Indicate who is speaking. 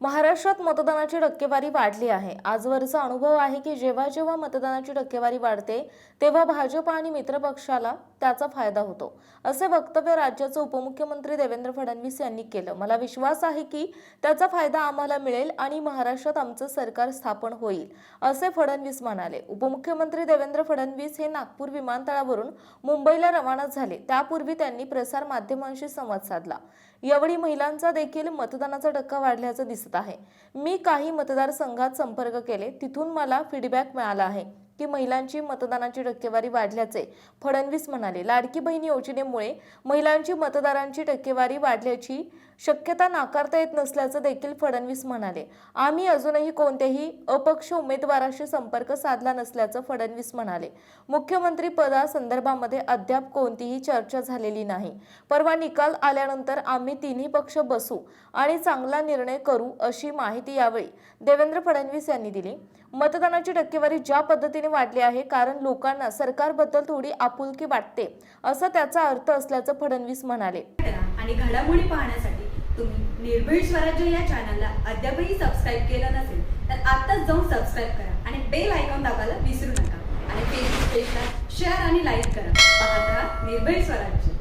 Speaker 1: महाराष्ट्रात मतदानाची टक्केवारी वाढली आहे. आजवरचा अनुभव आहे की जेव्हा जेव्हा मतदानाची टक्केवारी वाढते तेव्हा भाजप आणि मित्रपक्षाला त्याचा फायदा होतो. असे वक्तव्य राज्याचे उपमुख्यमंत्री देवेंद्र फडणवीस यांनी केलं. मला विश्वास आहे की त्याचा फायदा आम्हाला मिळेल आणि महाराष्ट्रात आमचं सरकार स्थापन होईल असे फडणवीस म्हणाले. उपमुख्यमंत्री देवेंद्र फडणवीस हे नागपूर विमानतळावरून मुंबईला रवाना झाले. त्यापूर्वी त्यांनी प्रसार माध्यमांशी संवाद साधला. यावेळी महिलांचा देखील मतदानाचा टक्का वाढल्याचं दिसत आहे. मी काही मतदारसंघात संपर्क केले तिथून मला फीडबॅक मिळाला आहे. की महिलांची मतदानाची टक्केवारी वाढल्याचे फडणवीस म्हणाले. लाडकी बहीण योजनेमुळे महिलांची मतदारांची टक्केवारी वाढल्याची शक्यता नाकारता येत नसल्याचं देखील फडणवीस म्हणाले. आम्ही अजूनही कोणत्याही अपक्ष उमेदवाराशी संपर्क साधला नसल्याचं फडणवीस म्हणाले. मुख्यमंत्री पदासंदर्भामध्ये अद्याप कोणतीही चर्चा झालेली नाही. परवा निकाल आल्यानंतर आम्ही तिन्ही पक्ष बसू आणि चांगला निर्णय करू अशी माहिती यावेळी देवेंद्र फडणवीस यांनी दिली. मतदानाची टक्केवारी ज्या पद्धतीने वाढली आहे कारण लोकांना सरकारबद्दल थोडी आपुलकी वाटते असं त्याचा अर्थ असल्याचं फडणवीस म्हणाले.
Speaker 2: आणि घडामोडी पाहण्यासाठी तुम्ही निर्भीड स्वराज्य या चॅनलला अद्यापही सबस्क्राईब केलं नसेल तर आत्ताच जाऊन सबस्क्राईब करा आणि बेल आयकॉन दाबायला विसरू नका. आणि फेसबुक पेजला शेअर आणि लाईक करा. पाहत राहा निर्भीड स्वराज्य.